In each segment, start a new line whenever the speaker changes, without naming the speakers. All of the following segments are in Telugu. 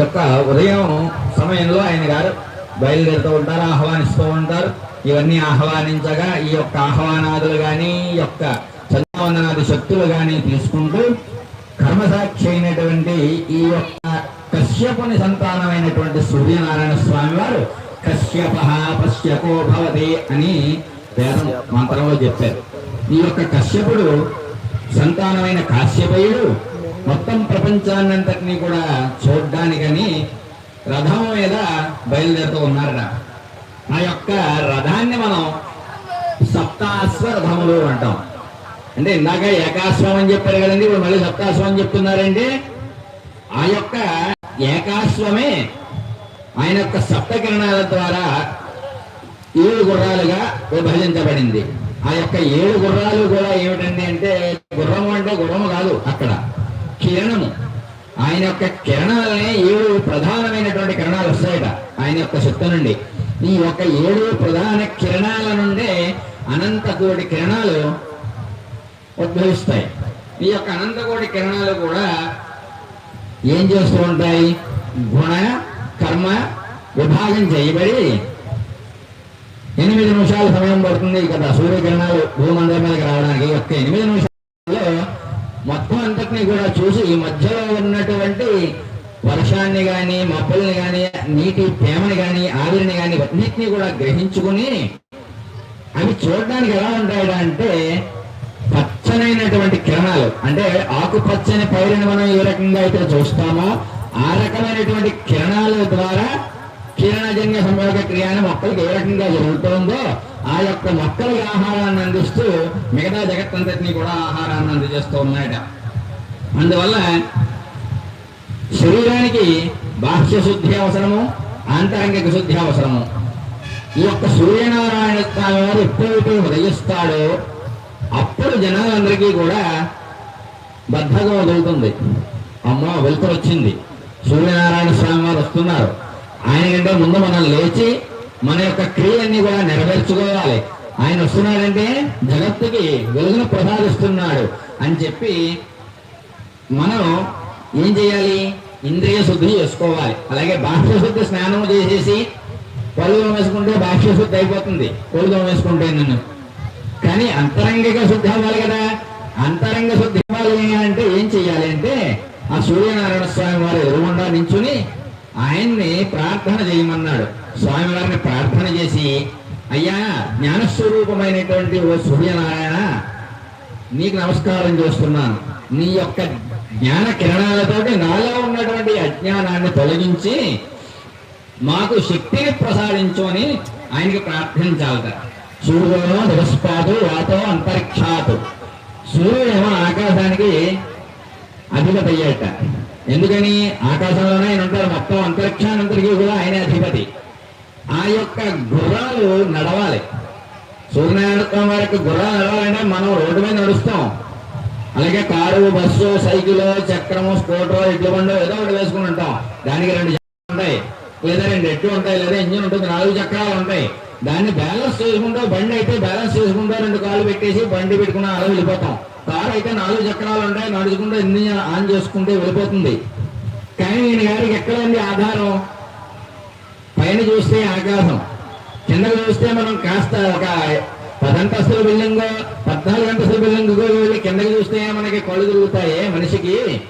యొక్క ఉదయం సమయంలో ఆయన గారు బయలుదేరుతూ ఉంటారు ఆహ్వానిస్తూ ఉంటారు. ఇవన్నీ ఆహ్వానించగా ఈ యొక్క ఆహ్వానాదులు కానీ ఈ యొక్క చంద్రవందనాది శక్తులు కానీ తీసుకుంటూ కర్మసాక్షి అయినటువంటి ఈ యొక్క కశ్యపుని సంతానమైనటువంటి సూర్యనారాయణ స్వామి వారు కశ్యప పశ్యపో భవతి అని వేదం మంత్రంలో చెప్పారు. ఈ యొక్క కశ్యపుడు సంతానమైన కాశ్యపయుడు మొత్తం ప్రపంచాన్నంతటినీ కూడా చూడ్డానికని రథం మీద బయలుదేరుతూ ఉన్నారట. ఆ యొక్క రథాన్ని మనం సప్తాశ్వ రథములు అంటాం. అంటే ఇందాక ఏకాశ్వం అని చెప్పారు కదండి ఇప్పుడు మళ్ళీ సప్తాశ్వం అని చెప్తున్నారండి. ఆ యొక్క ఏకాశ్వమే ఆయన యొక్క సప్త కిరణాల ద్వారా ఏడు గుర్రాలుగా విభజించబడింది. ఆ యొక్క ఏడు గుర్రాలు కూడా ఏమిటండి అంటే గుర్రము అంటే గుర్రము కాదు అక్కడ. కిరణము. ఆయన యొక్క కిరణాలనే ఏడు ప్రధానమైనటువంటి కిరణాలు వస్తాయట. ఆయన యొక్క శక్తి నుండి. ఈ యొక్క ఏడు ప్రధాన కిరణాల నుండే అనంతకోటి కిరణాలు ఉద్భవిస్తాయి. ఈ యొక్క అనంతకోటి కిరణాలు కూడా ఏం చేస్తూ ఉంటాయి? గుణ కర్మ విభాగం చేయబడి ఎనిమిది నిమిషాల సమయం పడుతుంది. కదా సూర్యకిరణాలు భూమండలం మీదకి రావడానికి యొక్క ఎనిమిది నిమిషాలు మొత్తం కూడా చూసి ఈ మధ్యలో ఉన్నటువంటి వర్షాన్ని గాని మబ్బుల్ని గాని నీటి తేమని గాని ఆవిరిని గాని అన్నిటినీ కూడా గ్రహించుకుని అవి చూడడానికి ఎలా ఉంటాయా అంటే పచ్చనైనటువంటి కిరణాలు. అంటే ఆకుపచ్చని పైరుని మనం ఏ రకంగా అయితే చూస్తామో ఆ రకమైనటువంటి కిరణాల ద్వారా కిరణజన్య సంయోగ క్రియాన్ని మొక్కలకు ఏ రకంగా జరుగుతుందో ఆ యొక్క మొక్కలకి ఆహారాన్ని అందిస్తూ మిగతా జగత్తంతటినీ కూడా ఆహారాన్ని అందజేస్తూ ఉన్నాయట. అందువల్ల శరీరానికి బాహ్య శుద్ధి అవసరము ఆంతరంగిక శుద్ధి అవసరము. ఈ యొక్క సూర్యనారాయణ స్వామి వారు ఎప్పుడైతే ఉదయిస్తాడో అప్పుడు జనాలందరికీ కూడా బద్ధగా వదులుతుంది. అమ్మో వెలుతురు వచ్చింది. సూర్యనారాయణ స్వామి వారు వస్తున్నారు. ఆయన కంటే ముందు మనం లేచి మన యొక్క క్రియలన్నీ కూడా నెరవేర్చుకోవాలి. ఆయన వస్తున్నాడంటే జగత్తుకి వెలుగును ప్రసాదిస్తున్నాడు అని చెప్పి మనం ఏం చేయాలి? ఇంద్రియ శుద్ధి చేసుకోవాలి. అలాగే బాహ్య శుద్ధి స్నానం చేసేసి పళ్ళు వేసుకుంటే బాహ్య శుద్ధి అయిపోతుంది. పళ్ళు వేసుకుంటే నన్ను. కానీ అంతరంగిక శుద్ధి అవ్వాలి కదా. అంతరంగ శుద్ధి అవ్వాలి అంటే ఏం చెయ్యాలి అంటే ఆ సూర్యనారాయణ స్వామి వారు ఎదురుగుండా నించుని ఆయన్ని ప్రార్థన చేయమన్నాడు. స్వామివారిని ప్రార్థన చేసి అయ్యా జ్ఞానస్వరూపమైనటువంటి ఓ సూర్యనారాయణ నీకు నమస్కారం చేస్తున్నాను. నీ యొక్క జ్ఞాన కిరణాలతోటి నాలో ఉన్నటువంటి అజ్ఞానాన్ని తొలగించి మాకు శక్తిని ప్రసాదించు అని ఆయనకి ప్రార్థించాలట సూర్యుడు దివస్పాదు వాతో అంతరిక్షాతు. సూర్యుడేమో ఆకాశానికి అధిపతి అయ్యాట ఎందుకని? ఆకాశంలోనే ఆయన ఉంటారు మొత్తం అంతరిక్షానంతరికి కూడా ఆయనే అధిపతి. ఆ యొక్క గుర్రాలు నడవాలి. సూర్యనారాయణ స్వామి వారికి గుర్రాలు నడవాలంటే మనం రోడ్డు మీద నడుస్తాం. అలాగే కారు బస్సు సైకిల్ చక్రము స్కూటర్ ఇడ్లు బండు ఏదో ఒకటి వేసుకుని ఉంటాం. దానికి రెండు చక్రాలు ఉంటాయి. లేదా రెండు ఎట్లు ఉంటాయి లేదా ఇంజిన్ ఉంటుంది నాలుగు చక్రాలు ఉంటాయి. దాన్ని బ్యాలెన్స్ చేసుకుంటూ బండి అయితే బ్యాలెన్స్ చేసుకుంటూ రెండు కాళ్ళు పెట్టేసి బండి పెట్టుకుని అలా వెళ్ళిపోతాం. కారు అయితే నాలుగు చక్రాలు ఉంటాయి నడుచుకుంటూ ఇంజిన్ ఆన్ చేసుకుంటే వెళ్ళిపోతుంది. కానీ ఈయన గారికి ఎక్కడ ఉంది ఆధారం? పైన చూస్తే ఆకాశం. కింద చూస్తే మనం కాస్త ఒక పదంతస్తుల బిల్డింగ్ పద్నాలుగు గంటల బిల్డింగ్ వెళ్ళి కిందకి చూస్తే మనకి కళ్ళు తిరుగుతాయి మనిషికి.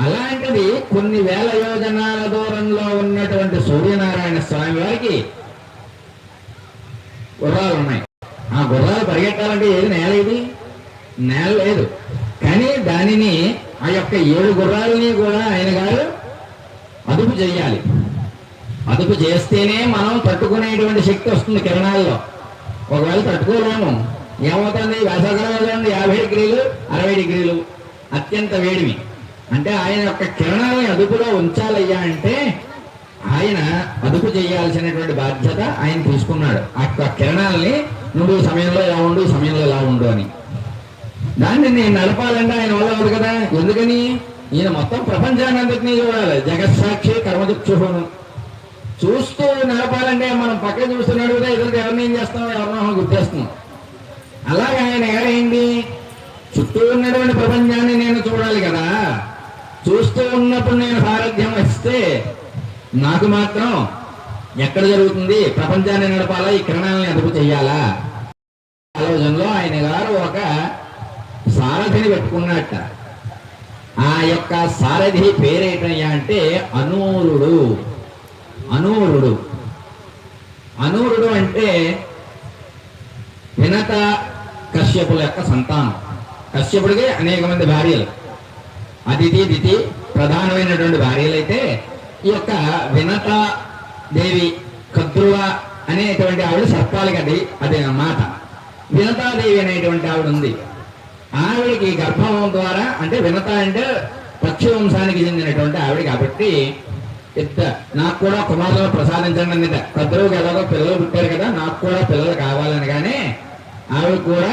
అలాంటిది కొన్ని వేల యోజనాల దూరంలో ఉన్నటువంటి సూర్యనారాయణ స్వామి వారికి గుర్రాలు ఉన్నాయి. ఆ గుర్రాలు పరిగెట్టాలంటే ఏది నేల ఇది? నేల లేదు. కానీ దానిని ఆ యొక్క ఏడు గుర్రాలని కూడా ఆయన గారు అదుపు చేయాలి. అదుపు చేస్తేనే మనం తట్టుకునేటువంటి శక్తి వస్తుంది కిరణాల్లో. ఒకవేళ తట్టుకోలేము. ఏమవుతుంది? వేసవకాలం యాభై డిగ్రీలు అరవై డిగ్రీలు. అత్యంత వేడివి అంటే ఆయన యొక్క కిరణాలని అదుపులో ఉంచాలయ్యా అంటే ఆయన అదుపు చేయాల్సినటువంటి బాధ్యత ఆయన తీసుకున్నాడు. ఆ యొక్క కిరణాలని నువ్వు సమయంలో ఇలా ఉండు సమయంలో ఇలా ఉండు అని. దాన్ని నేను నడపాలంటే ఆయన వల్ల అవ్వదు కదా. ఎందుకని? ఈయన మొత్తం ప్రపంచాన్ని అంతటినీ చూడాలి. జగత్సాక్షి కర్మదిక్షుహును. చూస్తూ నడపాలంటే మనం పక్కన చూస్తున్నాడు కదా ఎదురు ఎవరిని ఏం చేస్తాం ఎవరినో గుర్తేస్తున్నాం. అలాగే ఆయన ఎవరైంది చుట్టూ ఉన్నటువంటి ప్రపంచాన్ని నేను చూడాలి కదా. చూస్తూ ఉన్నప్పుడు నేను సారథ్యం వస్తే నాకు మాత్రం ఎక్కడ జరుగుతుంది? ప్రపంచాన్ని నడపాలా? ఈ కిరణాలను అదుపు చెయ్యాలా ఆలోచనలో ఆయన గారు ఒక సారథిని పెట్టుకున్నట్ట. ఆ యొక్క సారథి పేరేటయ్యా అంటే అనూరుడు. అనూరుడు. అనూరుడు అంటే వినత కశ్యపుల యొక్క సంతానం. కశ్యపుడికి అనేక మంది భార్యలు. అతిథి దితి ప్రధానమైనటువంటి భార్యలు అయితే ఈ యొక్క వినత దేవి కద్రువ అనేటువంటి ఆవిడ సర్పాలకి అది అదే మాట వినతాదేవి అనేటువంటి ఆవిడ ఉంది. ఆవిడకి గర్భం ద్వారా అంటే వినత అంటే పక్షి వంశానికి చెందినటువంటి ఆవిడ కాబట్టి ఇద్ద నాకు కూడా కుమారులను ప్రసాదించండి అన్నట పెద్దలు ఎలాగో పిల్లలు పుట్టారు కదా నాకు కూడా పిల్లలు కావాలని కానీ ఆవిడ కూడా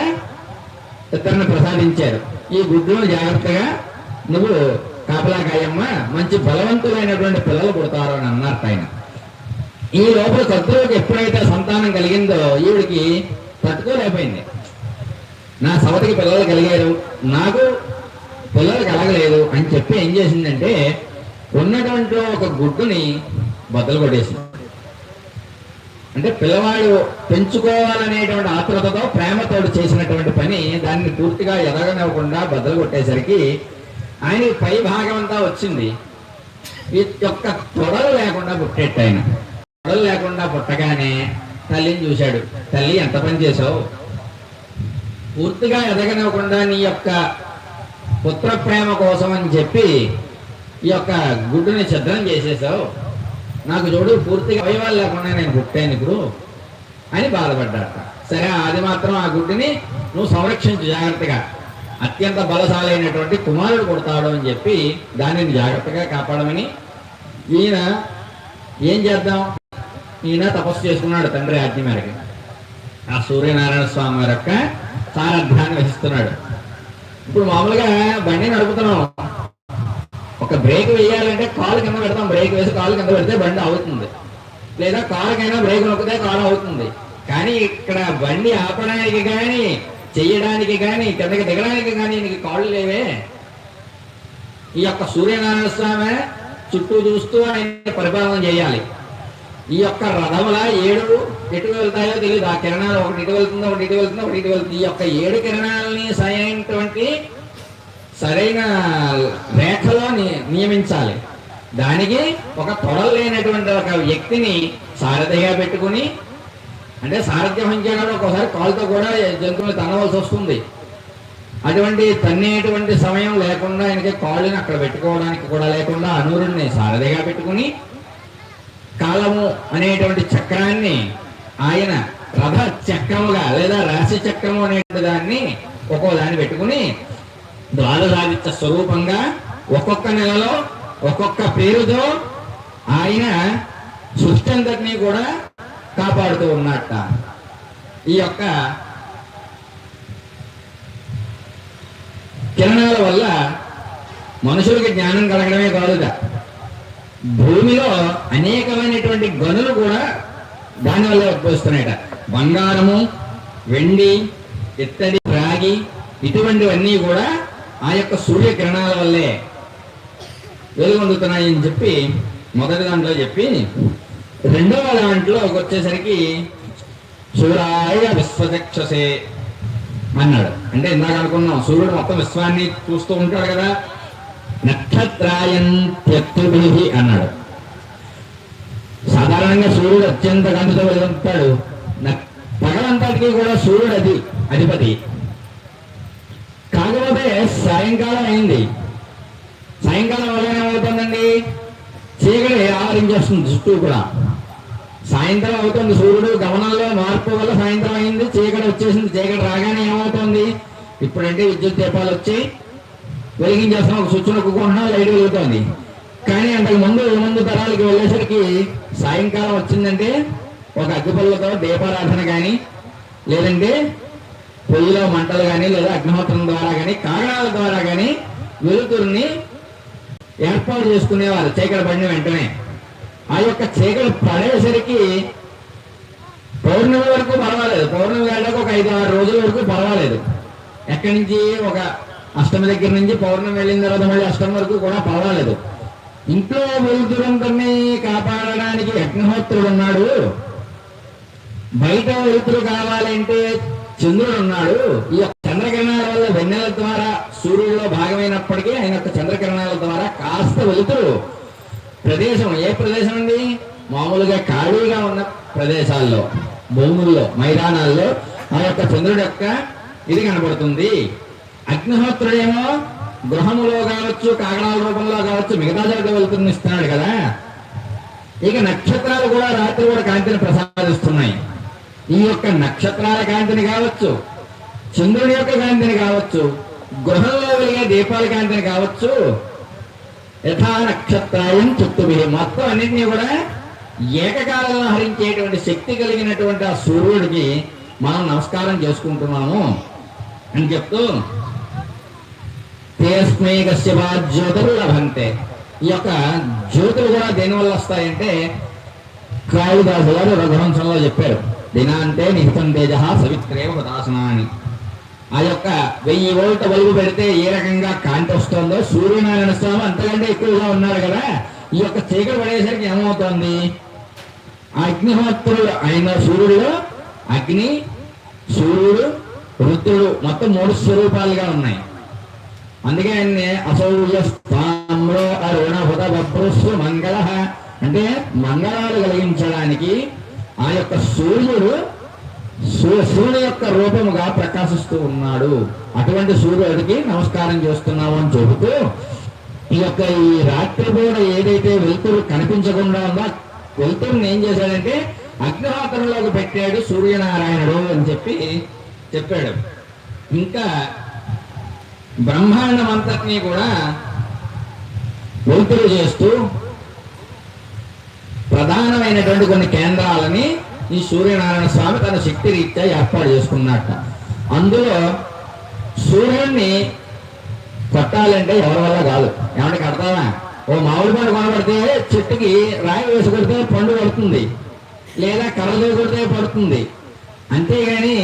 ఇద్దరిని ప్రసాదించారు. ఈ గుడ్డును జాగ్రత్తగా నువ్వు కాపలాకాయమ్మ మంచి బలవంతులైనటువంటి పిల్లలు పుడతారు అని అన్నారు ఆయన. ఈ లోపల కద్రువుకి ఎప్పుడైతే సంతానం కలిగిందో ఈవిడికి తట్టుకోలేకపోయింది. నా సవతికి పిల్లలు కలిగారు. నాకు పిల్లలు కలగలేదు అని చెప్పి ఏం చేసిందంటే ఉన్నటువంటి ఒక గుడ్డుని బద్దలు కొట్టేసింది అంటే పిల్లవాడు పెంచుకోవాలనేటువంటి ఆతృతతో ప్రేమతోడు చేసినటువంటి పని దాన్ని పూర్తిగా ఎదగనివ్వకుండా బద్దలు కొట్టేసరికి ఆయన పై భాగం అంతా వచ్చింది. ఈ యొక్క తొడలు లేకుండా పుట్టేట్టు ఆయన. తొడలు లేకుండా పుట్టగానే తల్లిని చూశాడు. తల్లి ఎంత పని చేసావు పూర్తిగా ఎదగనివ్వకుండా నీ యొక్క పుత్ర ప్రేమ కోసం అని చెప్పి ఈ యొక్క గుడ్డుని ఛిద్రం చేసేసావు. నాకు చూడు పూర్తిగా అవయవాలు లేకుండా నేను పుట్టాను ఇప్పుడు అని బాధపడ్డాట సరే అది మాత్రం ఆ గుడ్డుని నువ్వు సంరక్షించు జాగ్రత్తగా. అత్యంత బలశాలైనటువంటి కుమారుడు కొడతాడు అని చెప్పి దానిని జాగ్రత్తగా కాపాడమని ఈయన ఏం చేద్దాం? ఈయన తపస్సు చేసుకున్నాడు తండ్రి ఆజ్ఞ మేరకు. ఆ సూర్యనారాయణ స్వామి వారి యొక్క సారథ్యాన్ని వహిస్తున్నాడు. ఇప్పుడు మామూలుగా బండి నడుపుతున్నాం. ఒక బ్రేక్ వేయాలంటే కాలు కింద పెడతాం. బ్రేక్ వేసి కాలు కింద పెడితే బండి అవుతుంది. లేదా కారుకైనా బ్రేక్ నొక్కితే కారు అవుతుంది. కానీ ఇక్కడ బండి ఆపడానికి కానీ చెయ్యడానికి కానీ కిందకి దిగడానికి కానీ నీకు కాళ్ళు లేవే. ఈ యొక్క సూర్యనారాయణ స్వామి చుట్టూ చూస్తూ ఆయన పరిపాలన చేయాలి. ఈ యొక్క రథముల ఏడు ఎటు వెళ్తాయో తెలియదు ఆ కిరణాలు ఒకటి ఇటు వెళ్తుందో ఒకటి ఇటు వెళ్తుందో ఒకటి ఇటు వెళ్తుంది. ఈ యొక్క ఏడు కిరణాలని సరైనటువంటి సరైన రేఖలోని నియమించాలి. దానికి ఒక తొడలు లేనటువంటి ఒక వ్యక్తిని సారథిగా పెట్టుకుని అంటే సారథ్యం వహించేవాడు ఒకసారి కాలుతో కూడా జంతువులు తనవలసి వస్తుంది. అటువంటి తన్నేటువంటి సమయం లేకుండా ఆయనకి కాళ్ళని అక్కడ పెట్టుకోవడానికి కూడా లేకుండా అనూరుణ్ణి సారథిగా పెట్టుకుని కాలము అనేటువంటి చక్రాన్ని ఆయన రథ చక్రముగా లేదా రాశి చక్రము అనేటువంటి దాన్ని ఒక్కో దాన్ని పెట్టుకుని ద్వాదశాదిత్య స్వరూపంగా ఒక్కొక్క నెలలో ఒక్కొక్క పేరుతో ఆయన సృష్టి అందరినీ కూడా కాపాడుతూ ఉన్నట్ట ఈ యొక్క కిరణాల వల్ల మనుషులకి జ్ఞానం కలగడమే కాదుగా భూమిలో అనేకమైనటువంటి గనులు కూడా దానివల్ల ఉద్భవిస్తున్నాయట. బంగారము వెండి ఇత్తడి రాగి ఇటువంటివన్నీ కూడా ఆ యొక్క సూర్యకిరణాల వల్లే వెలుగొందుతున్నాయని చెప్పి మొదటి దాంట్లో చెప్పి రెండవ దాంట్లో వచ్చేసరికి సూరాయ విశ్వచక్షసే అన్నాడు. అంటే ఇందాక అనుకున్నాం సూర్యుడు మొత్తం విశ్వాన్ని చూస్తూ ఉంటాడు కదా. నక్షత్రాయం త్యక్తుభిహి అన్నాడు. సాధారణంగా సూర్యుడు అత్యంత గంటతో వెలుగుతాడు న- కూడా సూర్యుడు అది అధిపతి. సాయంకాలం అయింది. సాయంకాలం వల్ల ఏమవుతుందండి చీకటి ఆవరించేస్తుంది చుట్టూ కూడా. సాయంత్రం అవుతుంది సూర్యుడు గమనంలో మార్పు వల్ల సాయంత్రం అయింది చీకటి వచ్చేసింది చీకటి రాగానే ఏమవుతుంది? ఇప్పుడంటే విద్యుత్ దీపాలు వచ్చి వెలిగించేస్తాం ఒక స్విచ్ నొక్కుంటున్నాం లైట్ వెలుగుతుంది. కానీ అంతకు ముందు ముందు తరాలకి వెళ్ళేసరికి సాయంకాలం వచ్చిందంటే ఒక అగ్గిపల్లతో దీపారాధన కానీ లేదంటే పొయ్యిలో మంటలు కానీ లేదా అగ్నిహోత్రం ద్వారా కానీ కారణాల ద్వారా కానీ వెలుతురుని ఏర్పాటు చేసుకునేవారు చీకటి పడిన వెంటనే. ఆ యొక్క చీకటి పడేసరికి పౌర్ణమి వరకు పర్వాలేదు. పౌర్ణమి వెళ్ళక ఒక ఐదు ఆరు రోజుల వరకు పర్వాలేదు. ఎక్కడి నుంచి? ఒక అష్టమి దగ్గర నుంచి పౌర్ణమి వెళ్ళిన తర్వాత మళ్ళీ అష్టమి వరకు కూడా పర్వాలేదు. ఇంట్లో వెలుతురందరినీ కాపాడడానికి అగ్నిహోత్రుడు ఉన్నాడు. బయట వెలుతురు కావాలంటే చంద్రుడు ఉన్నాడు. ఈ యొక్క చంద్రకిరణాల వల్ల వెన్నెల ద్వారా సూర్యుడిలో భాగమైనప్పటికీ ఆయన యొక్క చంద్రకిరణాల ద్వారా కాస్త వెలుతురు. ప్రదేశం ఏ ప్రదేశం అండి? మామూలుగా ఖాళీగా ఉన్న ప్రదేశాల్లో భూముల్లో మైదానాల్లో ఆ యొక్క చంద్రుడు యొక్క ఇది కనబడుతుంది. అగ్నిహోత్రుడేమో గృహములో కావచ్చు కాగడాల రూపంలో కావచ్చు మిగతా చోట వెళ్తుంది ఇస్తున్నాడు కదా. ఇక నక్షత్రాలు కూడా రాత్రి కూడా కాంతిని ప్రసాదిస్తున్నాయి. ఈ యొక్క నక్షత్రాల కాంతిని కావచ్చు చంద్రుని యొక్క కాంతిని కావచ్చు గృహంలో వెలిగే దీపాల కాంతిని కావచ్చు యథా నక్షత్రాయం చుట్టుబి మొత్తం అన్నింటినీ కూడా ఏకకాలంలో హరించేటువంటి శక్తి కలిగినటువంటి ఆ సూర్యుడికి మనం నమస్కారం చేసుకుంటున్నాము అని చెప్తూ తేస్మై కశ్యపా జ్యోతులు లభంతే. ఈ యొక్క జ్యోతులు కూడా దేనివల్ల వస్తాయంటే కాళిదాసు గారు రఘువంశంలో చెప్పారు. దినాంతే నిహితం తేజ సవిత్రేవ దాసన అని ఆ యొక్క వెయ్యి వోల్ట్ బల్బు పెడితే ఏ రకంగా కాంతి వస్తుందో సూర్యనారాయణ స్వామి అంతకంటే ఎక్కువగా ఉన్నారు కదా ఈ యొక్క చీకటి పడేసరికి ఏమవుతోంది? ఆ అగ్నిహోత్రుడు అయిన సూర్యుడు అగ్ని సూర్యుడు రుద్రుడు మొత్తం మూడు స్వరూపాలుగా ఉన్నాయి. అందుకే ఆయన్ని అసౌర్య స్థానంలో అరుణభుత బభ్రుస్సు మంగళ అంటే మంగళాలు కలిగించడానికి ఆ యొక్క సూర్యుడు సూ- యొక్క రూపముగా ప్రకాశిస్తూ ఉన్నాడు. అటువంటి సూర్యుడికి నమస్కారం చేస్తున్నాము అని చెబుతూ ఈ యొక్క ఈ రాత్రి పూట ఏదైతే వెలుతురు కనిపించకుండా ఉందో వెలుతురుని ఏం చేశాడంటే అగ్నిహోత్రంలోకి పెట్టాడు సూర్యనారాయణుడు అని చెప్పి చెప్పాడు. ఇంకా బ్రహ్మాండం అంతటినీ కూడా వెలుతురు చేస్తూ ప్రధానమైనటువంటి కొన్ని కేంద్రాలని ఈ సూర్యనారాయణ స్వామి తన శక్తి రీత్యా ఏర్పాటు చేసుకున్నట్ట. అందులో సూర్యుడిని కొట్టాలంటే ఎవరి వల్ల కాదు. ఏమంటే కడతావా ఓ మామిడి పండు కొనబడితే చెట్టుకి రాయి వేసి కొడితే పండు పడుతుంది. లేదా కర్రలు కొడితే పడుతుంది. అంతేగాని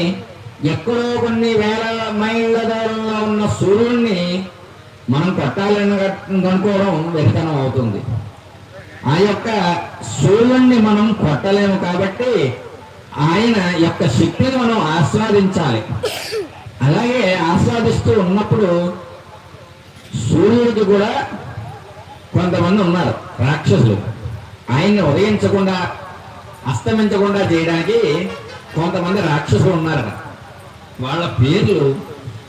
ఎక్కడో కొన్ని వేల మైళ్ళ దూరంలో ఉన్న సూర్యుడిని మనం కొట్టాలని అనుకోవడం వెరితనం అవుతుంది. ఆ యొక్క సూర్యుడిని మనం కొట్టలేము కాబట్టి ఆయన యొక్క శక్తిని మనం ఆస్వాదించాలి. అలాగే ఆస్వాదిస్తూ ఉన్నప్పుడు సూర్యుడికి కూడా కొంతమంది ఉన్నారు రాక్షసులు. ఆయన్ని ఉదయించకుండా అస్తమించకుండా చేయడానికి కొంతమంది రాక్షసులు ఉన్నారట. వాళ్ళ పేర్లు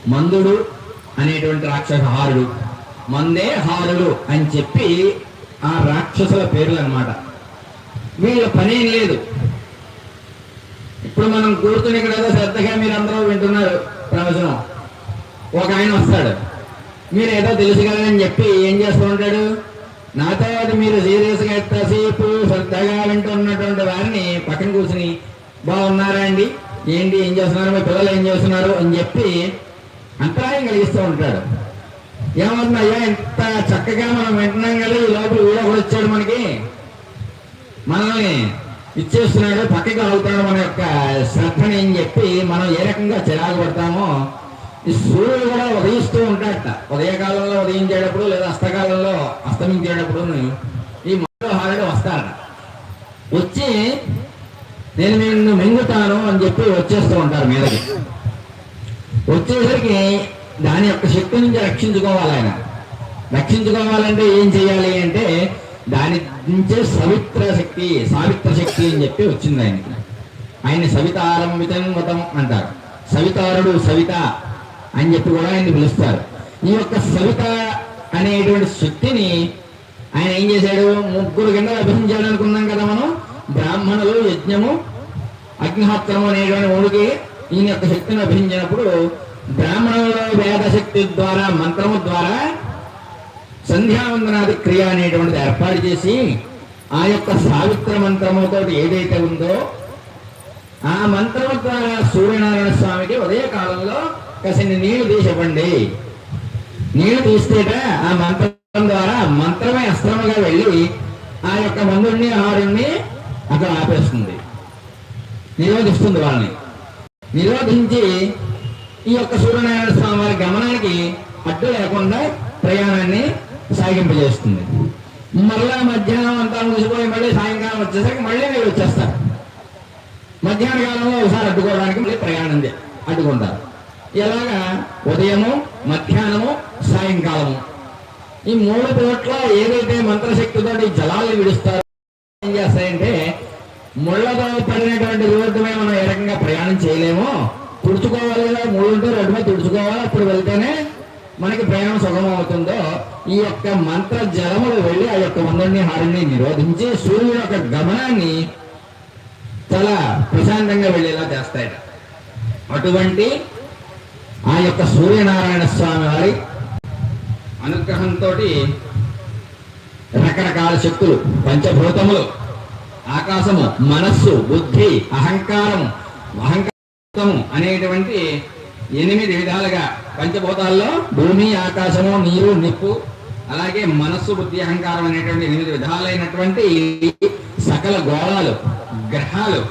మందుడు అనేటువంటి రాక్షస హారుడు. మందే హారుడు అని చెప్పి ఆ రాక్షసుల పేర్లు అన్నమాట వీళ్ళ పనేం లేదు. ఇప్పుడు మనం కూర్చుని ఇక్కడ ఏదో శ్రద్ధగా మీరు అందరూ వింటున్నారు ప్రవచనం. ఒక ఆయన వస్తాడు. మీరు ఏదో తెలుసు కదా అని చెప్పి ఏం చేస్తూ ఉంటాడు? నాతో మీరు సీరియస్గా ఎంతసేపు శ్రద్ధగా వింటున్నటువంటి వారిని పక్కన కూర్చుని బాగున్నారా అండి? ఏంటి? ఏం చేస్తున్నారు? మీ పిల్లలు ఏం చేస్తున్నారు? అని చెప్పి అంతరాయం కలిగిస్తూ ఉంటాడు. ఏమన్నా అయ్యా ఇంత చక్కగా మనం వింటున్నాం కదా ఈ లోపల వీడియో కూడా వచ్చాడు మనకి. మనల్ని ఇచ్చేస్తున్నాడు పక్కకి అవుతాడు మన యొక్క శ్రద్ధని అని చెప్పి మనం ఏ రకంగా చిరాకు పడతామో ఈ సూర్యుడు కూడా ఉదయిస్తూ ఉంటాడట. ఉదయకాలంలో ఉదయించేటప్పుడు లేదా అస్తకాలంలో అస్తమించేటప్పుడు ఈ మనోహారుడు వస్తాడట. వచ్చి నేను నిన్ను మింగుతాను అని చెప్పి వచ్చేస్తూ ఉంటారు మీదకి. వచ్చేసరికి దాని యొక్క శక్తి నుంచి రక్షించుకోవాలి ఆయన రక్షించుకోవాలంటే ఏం చేయాలి అంటే దాని నుంచే సవిత్ర శక్తి సావిత్ర శక్తి అని చెప్పి వచ్చింది ఆయనకి ఆయన సవితారంభితం మతం అంటారు. సవితారుడు సవిత అని చెప్పి కూడా ఆయన్ని పిలుస్తారు. ఈ యొక్క సవిత అనేటువంటి శక్తిని ఆయన ఏం చేశాడు? ముగ్గురు కింద అభిషించాడు అనుకున్నాం కదా మనం. బ్రాహ్మణులు యజ్ఞము అగ్నిహోత్రము అనేటువంటి మూడుకి ఈయన యొక్క శక్తిని అభిషించినప్పుడు బ్రాహ్మణుల వేదశక్తి ద్వారా మంత్రము ద్వారా సంధ్యావందనాది క్రియ అనేటువంటిది ఏర్పాటు చేసి ఆ యొక్క సావిత్ర మంత్రముతో ఏదైతే ఉందో ఆ మంత్రము ద్వారా సూర్యనారాయణ స్వామికి ఉదయ కాలంలో కసిని నీళ్ళు తీసివ్వండి. నీళ్ళు తీస్తేట ఆ మంత్రం ద్వారా మంత్రమే అస్త్రముగా వెళ్ళి ఆ యొక్క మందుడిని ఆరుణ్ణి అక్కడ ఆపేస్తుంది. నిరోధిస్తుంది వాళ్ళని. నిరోధించి ఈ యొక్క సూర్యనారాయణ స్వామి వారి గమనానికి అడ్డు లేకుండా ప్రయాణాన్ని సాగింపజేస్తుంది. మరలా మధ్యాహ్నం అంతా ముగిసిపోయి మళ్ళీ సాయంకాలం వచ్చేసరికి మళ్ళీ మీరు వచ్చేస్తారు. మధ్యాహ్న కాలంలో ఒకసారి అడ్డుకోవడానికి మళ్ళీ ప్రయాణం అడ్డుకుంటారు. ఇలాగా ఉదయము మధ్యాహ్నము సాయంకాలము. ఈ మూడు చోట్ల ఏదైతే మంత్రశక్తితో ఈ జలాలు విడుస్తారో ఏం చేస్తాయంటే ముళ్ళతో పడినటువంటి రోడ్డు మీద మనం ఏ రకంగా ప్రయాణం చేయలేమో తుడుచుకోవాలి కదా మూడు ఉంటే మీద తుడుచుకోవాలి అప్పుడు వెళ్తేనే మనకి ప్రయాణం సుగమం అవుతుందో. ఈ యొక్క మంత్ర జలములు వెళ్ళి ఆ యొక్క మందుని హారిని నిరోధించి సూర్యుని యొక్క గమనాన్ని చాలా ప్రశాంతంగా వెళ్ళేలా చేస్తాయట. అటువంటి ఆ యొక్క సూర్యనారాయణ స్వామి వారి అనుగ్రహంతో రకరకాల శక్తులు పంచభూతములు ఆకాశము మనస్సు బుద్ధి అహంకారము అహంకారం అనేటువంటి ఎనిమిది విధాలుగా పంచభూతాల్లో భూమి ఆకాశము నీరు నిప్పు అలాగే మనస్సు బుద్ధి అహంకారం అనేటువంటి ఎనిమిది విధాలైనటువంటి సకల గోళాలు గ్రహాలు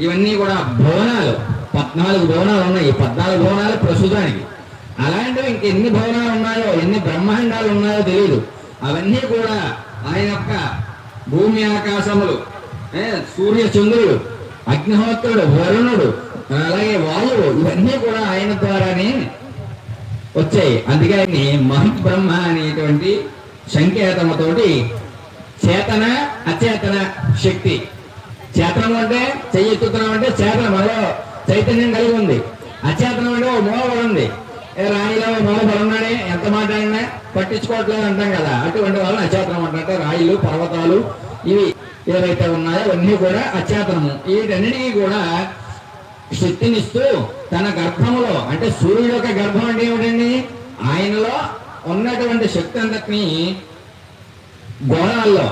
ఇవన్నీ కూడా భవనాలు. పద్నాలుగు భవనాలు ఉన్నాయి. ఈ పద్నాలుగు భవనాలు ప్రస్తుతానికి. అలాంటివి ఇంకెన్ని భవనాలు ఉన్నాయో ఎన్ని బ్రహ్మాండాలు ఉన్నాయో తెలియదు అవన్నీ కూడా ఆయన యొక్క భూమి ఆకాశములు సూర్య చంద్రుడు అగ్నిహోత్రుడు వరుణుడు అలాగే వాయువు ఇవన్నీ కూడా ఆయన ద్వారానే వచ్చాయి. అందుకే ఆయన్ని మహబ్రహ్మ అనేటువంటి సంకేతముతోటి చేతన అచేతన శక్తి. చేతనం అంటే చెయ్యి అంటే చేతనం మనలో చైతన్యం కలిగి ఉంది. అచేతనం అంటే ఓ మోహబలం ఉంది. ఏ రాయిలో ఓ ఉన్నాడే ఎంత మాట్లాడినా పట్టించుకోవట్లేదు అంటాం కదా. అటువంటి వాళ్ళని అచేతనం అంటే రాయిలు పర్వతాలు ఇవి ఏవైతే ఉన్నాయో అవన్నీ కూడా అచేతనము. వీటన్నిటికీ కూడా శక్తినిస్తూ తన గర్భములో అంటే సూర్యుడు యొక్క గర్భం అంటే ఏమిటండి? ఆయనలో ఉన్నటువంటి శక్తి అంతటిని గోణాల్లో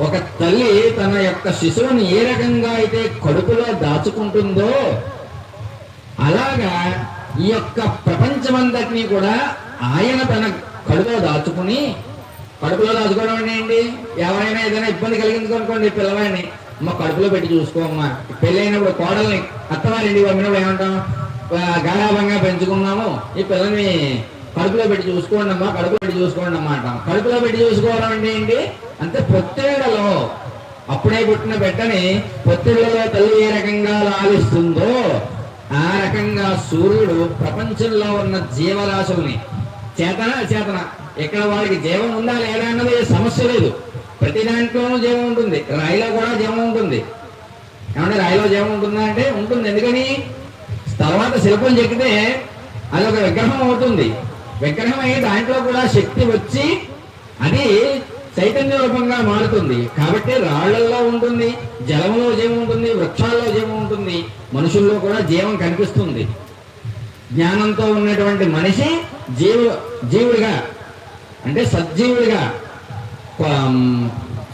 ఒక తల్లి తన యొక్క శిశువుని ఏ రకంగా అయితే కడుపులో దాచుకుంటుందో అలాగా ఈ యొక్క ప్రపంచమంతటినీ కూడా ఆయన తన కడుపులో దాచుకుని కడుపులో దాచుకోవడం అంటే ఏంటి? ఎవరైనా ఏదైనా ఇబ్బంది కలిగింది అనుకోండి పిల్లవాడిని అమ్మ కడుపులో పెట్టి చూసుకోమ్మా పెళ్ళైనప్పుడు కోడల్ని అత్తవారింటికి పంపినప్పుడు ఏమంటాం "ఆ, గారాభంగా పెంచుకున్నాము. ఈ పిల్లని కడుపులో పెట్టి చూసుకోండి అమ్మా కడుపులో పెట్టి చూసుకోండి అమ్మా అంటాం. కడుపులో పెట్టి చూసుకోవడం అంటే ఏంటి? అంటే పొత్తేడలో అప్పుడే పుట్టిన బిడ్డని పొత్తిళ్ళలో తల్లి ఏ రకంగా లాలిస్తుందో ఆ రకంగా సూర్యుడు ప్రపంచంలో ఉన్న జీవరాశుల్ని చేతన చేతన? ఇక్కడ వాడికి జీవం ఉందా లేదా అన్నది సమస్య లేదు. ప్రతి దాంట్లోనూ జీవం ఉంటుంది. రాయిలో కూడా జీవం ఉంటుంది. ఏమంటే రాయిలో జీవం ఉంటుందా అంటే ఉంటుంది. ఎందుకని? తర్వాత శిల్పం చెక్కితే అది ఒక విగ్రహం అవుతుంది. విగ్రహం అయ్యి దాంట్లో కూడా శక్తి వచ్చి అది చైతన్య రూపంగా మారుతుంది. కాబట్టి రాళ్ళల్లో ఉంటుంది జలంలో జీవం ఉంటుంది వృక్షాల్లో జీవం ఉంటుంది మనుషుల్లో కూడా జీవం కనిపిస్తుంది. జ్ఞానంతో ఉన్నటువంటి మనిషి జీవు జీవుడిగా అంటే సజ్జీవుడిగా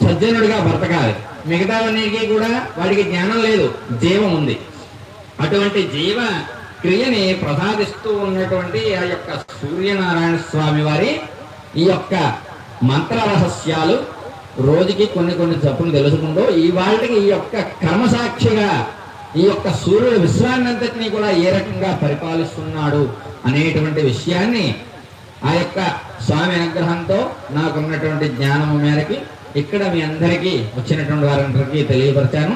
సజ్జనుడిగా బ్రతకాలి. మిగతావన్నిటికీ కూడా వాడికి జ్ఞానం లేదు జీవం ఉంది. అటువంటి జీవ క్రియని ప్రసాదిస్తూ ఉన్నటువంటి ఆ యొక్క సూర్యనారాయణ స్వామి వారి ఈ యొక్క మంత్ర రహస్యాలు రోజుకి కొన్ని కొన్ని చప్పులు తెలుసుకుంటూ ఈ వాళ్ళకి ఈ యొక్క కర్మసాక్షిగా ఈ యొక్క సూర్యుడు విశ్వాన్నంతటినీ కూడా ఏ రకంగా పరిపాలిస్తున్నాడు అనేటువంటి విషయాన్ని ఆ యొక్క స్వామి అనుగ్రహంతో నాకున్నటువంటి జ్ఞానము మేరకి ఇక్కడ మీ అందరికీ వచ్చినటువంటి వారందరికీ తెలియపరిచాను.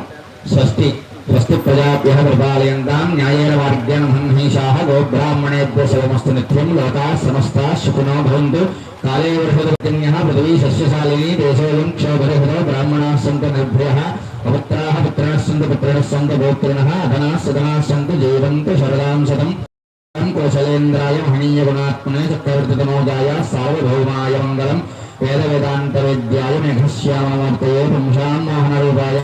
స్వస్తి స్వస్తి ప్రజాభ్య పరిపాలయంతాం న్యాయేన వార్గ్యం మహేషాః గోబ్రాహ్మణేభ్య శుభమస్తు నిత్యం లోకా సమస్త శుకునో భవంతు. కాలే వర్షదపతిన్యః పృథివీ సస్యశాలిని దేశోయం క్షోభరహితో బ్రాహ్మణాः సంత నిర్భయः పవిత్రాः పుత్రాः సంతు పుత్రిణः సంతు గోత్రిణः అధనాः సదనాः సంతు జీవంతు శరదాం శతం కోశలేంద్రాయ మహనీయ గుణాత్మనే చక్రవర్తితమోజాయ సార్వభౌమాయ మంగళం వేద వేదాంత విద్యాయ మేఘశ్యామూర్తయే పుంసాం మోహనరూపాయ